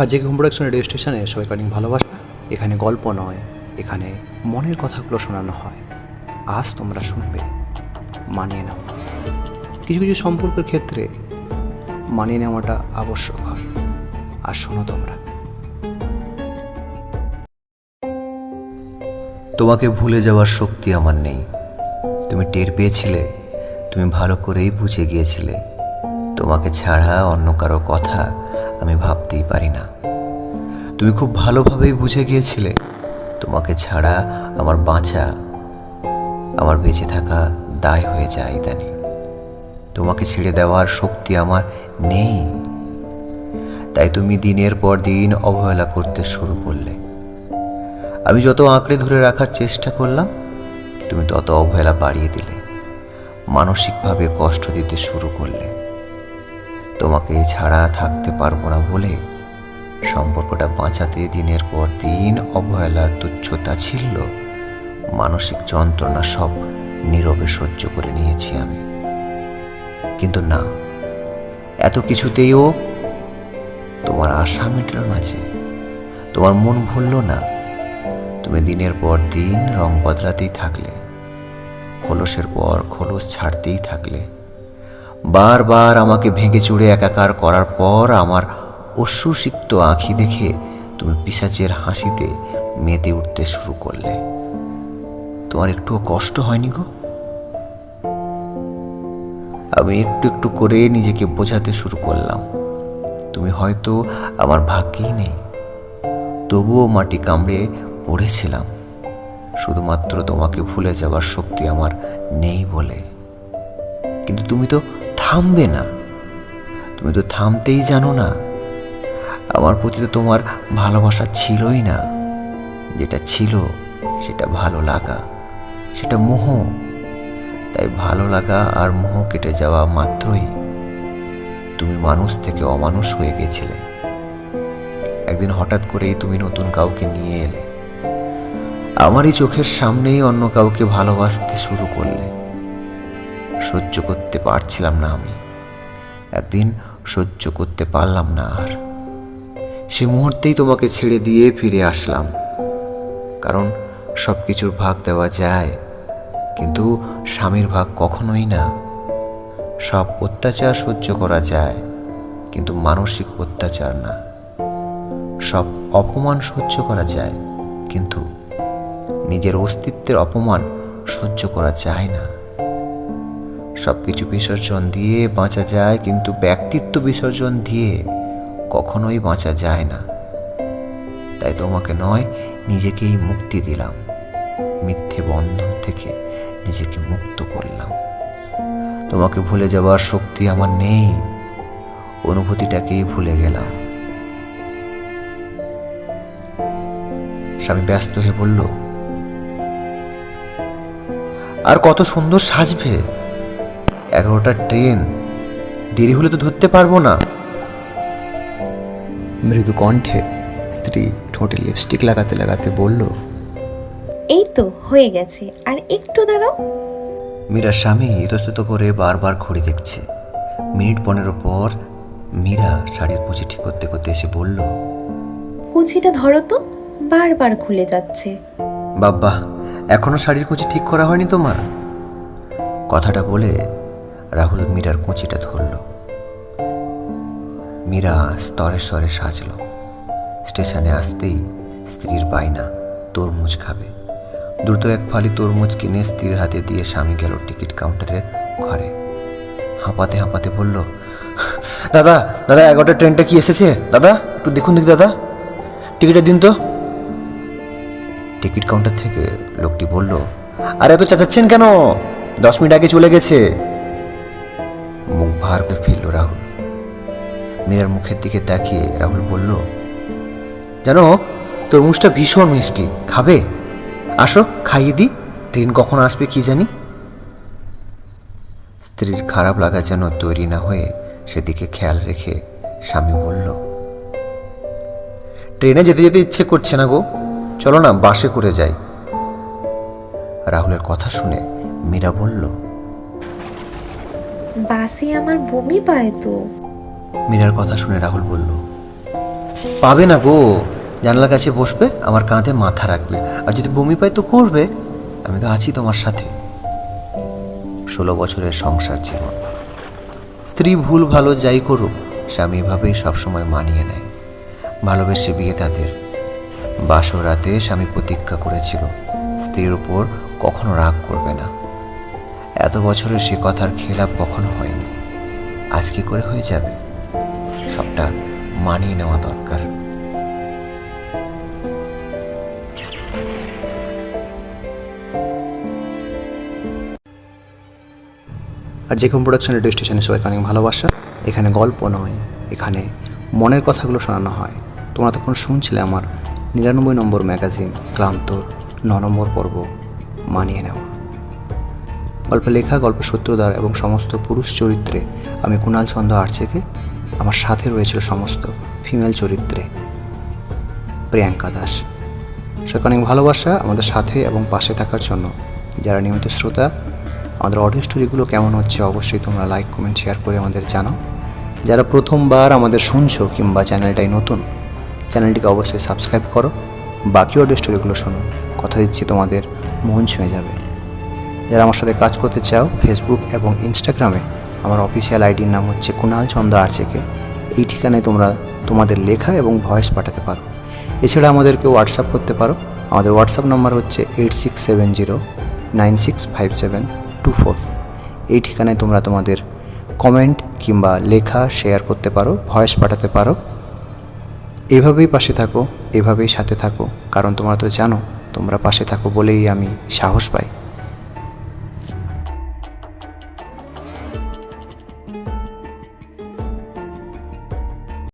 আর JK home production radio স্টেশনে সবাইকে অনেক ভালোবাসা এখানে গল্প নয়, এখানে মনের কথাগুলো শোনানো হয়। আজ তোমরা শুনবে, মানিয়ে নাও। কিছু কিছু সম্পর্কের ক্ষেত্রে মানিয়ে নেওয়াটা আবশ্যক হয়। আর শোনো তোমরা। তোমাকে ভুলে যাওয়ার শক্তি আমার নেই। তুমি টের পেয়েছিলে, তুমি ভালো করেই বুঝে গিয়েছিলে। তোমাকে ছাড়া অন্য কারও কথা আমি ভাবতেই পারি না। তুমি খুব ভালোভাবেই বুঝে গিয়েছিলে, তোমাকে ছাড়া আমার বাঁচা, আমার বেঁচে থাকা দায় হয়ে যায় ইদানি। তোমাকে ছেড়ে দেওয়ার শক্তি আমার নেই। তাই তুমি দিনের পর দিন অবহেলা করতে শুরু করলে। আমি যত আঁকড়ে ধরে রাখার চেষ্টা করলাম, তুমি তত অবহেলা বাড়িয়ে দিলে। মানসিকভাবে কষ্ট দিতে শুরু করলে। তোমাকে ছাড়া থাকতে পারব না বলে সম্পর্কটা বাঁচাতে দিনের পর দিন অবহেলা, তুচ্ছতা ছিল। মানসিক যন্ত্রণা সব নীরবে সহ্য করে নিয়েছি আমি। কিন্তু না, এত কিছুতেও তোমার আশা মিটল না যে, তোমার মন ভুলল না। তুমি দিনের পর দিন রং বদলাতেই থাকলে, খোলসের পর খোলস ছাড়তেই থাকলে। বারবার আমাকে ভেঙে চুড়ে একাকার করার পর আমার অশ্রুসিক্ত আঁখি দেখে তুমি পিসাচের হাসিতে মেতে উঠতে শুরু করলে। তোমার একটুও কষ্ট হয়নি গো? আমি একটু একটু করে নিজেকে বোঝাতে শুরু করলাম। তুমি হয়তো আমার ভাগ্যেই নেই। তবুও মাটি কামড়ে পড়েছিলাম। শুধুমাত্র তোমাকে ভুলে যাওয়ার শক্তি আমার নেই বলে। কিন্তু তুমি তো থামবে না। তুমি তো থামতেই জানো না। আমার প্রতি তো তোমার ভালোবাসা ছিলই না। যেটা ছিল, সেটা ভালো লাগা, সেটা মোহ। তাই ভালো লাগা আর মোহ কেটে যাওয়া মাত্রই তুমি মানুষ থেকে অমানুষ হয়ে গেছিলে। একদিন হঠাৎ করেই তুমি নতুন কাউকে নিয়ে এলে। আমারই চোখের সামনেই অন্য কাউকে ভালোবাসতে শুরু করলে। সহ্য করতে পারছিলাম না আমি। একদিন সহ্য করতে পারলাম না আর। সে মুহূর্তেই তোমাকে ছেড়ে দিয়ে ফিরে আসলাম। কারণ সব কিছুর ভাগ দেওয়া যায়, কিন্তু স্বামীর ভাগ কখনোই না। সব অত্যাচার সহ্য করা যায়, কিন্তু মানসিক অত্যাচার না। সব অপমান সহ্য করা যায়, কিন্তু নিজের অস্তিত্বের অপমান সহ্য করা যায় না। সব কিছু বিসর্জন দিয়ে বাঁচা যায়, কিন্তু ব্যক্তিত্ব বিসর্জন দিয়ে কখনোই বাঁচা যায় না। তাই তোমাকে নয়, নিজেকেই মুক্তি দিলাম। মিথ্যে বন্ধন থেকে নিজেকে মুক্ত করলাম। তোমাকে ভুলে যাওয়ার শক্তি আমার নেই। অনুভূতিটাকেই ভুলে গেলাম। স্বামী ব্যস্ত হয়ে বলল, আর কত সুন্দর সাজবে। এগারোটা ট্রেন। দেরি হলে তো ধরতে পারব না। মৃদু কণ্ঠে স্ত্রী ঠোঁটে লিপস্টিক লাগাতে লাগাতে বলল এই তো হয়ে গেছে। আর একটু দাঁড়াও। মীরার স্বামী ইতস্তত করে বারবার ঘড়ি দেখছে। মিনিট পনেরো পর মীরা শাড়ির কুচি ঠিক করতে করতে এসে বলল কুচিটা ধরো তো বারবার খুলে যাচ্ছে। বাব্বা এখনও শাড়ির কুচি ঠিক করা হয়নি তোমার? কথাটা বলে রাহুল মীরার কুঁচিটা ধরল। মীরা স্তরে স্তরে সাজল। স্টেশনে আসতেই স্ত্রীর বায়না, তরমুজ খাবে। দ্রুত এক ফালি তরমুজ কিনে স্ত্রীর হাতে দিয়ে স্বামী গেল টিকিট কাউন্টারের ঘরে। হাঁপাতে হাঁপাতে বলল, দাদা দাদা এগারোটা ট্রেনটা কি এসেছে? দাদা, একটু দেখুন দেখি, দাদা। টিকিটের দিন তো? টিকিট কাউন্টার থেকে লোকটি বলল, আর এত চাচাচ্ছেন কেন? দশ মিনিট আগে চলে গেছে। ভার করে ফিরল রাহুল। মীরার মুখের দিকে তাকিয়ে রাহুল বলল, জানো তরমুজটা ভীষণ মিষ্টি। খাবে? আসো, খাইয়ে দি ট্রেন কখন আসবে কি জানি? স্ত্রীর খারাপ লাগা যেন তৈরি না হয়ে সেদিকে খেয়াল রেখে স্বামী বলল, ট্রেনে যেতে যেতে ইচ্ছে করছে না গো। চলো না, বাসে করে যাই। রাহুলের কথা শুনে মীরা বলল বাসে আমার বমি পায় তো। মীরার কথা শুনে রাহুল বলল, পাবে না গো, জানলার কাছে বসবে, আমার কাঁধে মাথা রাখবে। আর যদি বমি পায় তো করবে, আমি তো আছি তোমার সাথে। ষোলো বছরের সংসার জীবন স্ত্রী ভুল ভালো যাই করুক, স্বামী এভাবেই সবসময় মানিয়ে নেয়। ভালোবেসে বিয়ে তাদের। বাসর রাতে স্বামী প্রতিজ্ঞা করেছিল, স্ত্রীর উপর কখনো রাগ করবে না। এত বছরে সে কথার খেলাপ কখনো হয়নি। আজ কি করে হয়ে যাবে? সবটা মানিয়ে নেওয়া দরকার। আর যে কোনো প্রোডাকশন রেডিও স্টেশনে সবাইকে অনেক ভালোবাসা। এখানে গল্প নয়, এখানে মনের কথাগুলো শোনানো হয়। তোমরা তখন শুনছিলে আমার নিরানব্বই নম্বর ম্যাগাজিন ক্লান্তর ন নম্বর পর্ব, মানিয়ে নেওয়া। গল্পে লেখা গল্প সূত্রধার এবং সমস্ত পুরুষ চরিত্রে আমি কুণাল ছন্দ আর্চেকে আমার সাথে রয়েছিল সমস্ত ফিমেল চরিত্রে প্রিয়াঙ্কা দাস। সবাইকে অনেক ভালোবাসা আমাদের সাথে এবং পাশে থাকার জন্য। যারা নিয়মিত শ্রোতা, আমাদের অডিও স্টোরিগুলো কেমন হচ্ছে অবশ্যই তোমরা লাইক কমেন্ট শেয়ার করে আমাদের জানাও। যারা প্রথমবার আমাদের শুনছো কিংবা চ্যানেলটাই নতুন, চ্যানেলটিকে অবশ্যই সাবস্ক্রাইব করো। বাকি অডিও স্টোরিগুলো শোনো। কথা দিচ্ছি তোমাদের, মন ছুঁয়ে যাবে। যারা আমার সাথে কাজ করতে চাও ফেসবুক এবং ইনস্টাগ্রামে আমার অফিসিয়াল আইডির নাম হচ্ছে কুণাল চন্দ্র আর্চেকে এই ঠিকানায় তোমরা তোমাদের লেখা এবং ভয়েস পাঠাতে পারো। এছাড়া আমাদেরকে হোয়াটসঅ্যাপ করতে পারো। আমাদের হোয়াটসঅ্যাপ নাম্বার হচ্ছে eight six seven zero nine six five seven two four এই ঠিকানায় তোমরা তোমাদের কমেন্ট কিংবা লেখা শেয়ার করতে পারো ভয়েস পাঠাতে পারো। এভাবেই পাশে থাকো, এভাবেই সাথে থাকো। কারণ তোমরা তো জানো, তোমরা পাশে থাকো বলেই আমি সাহস পাই।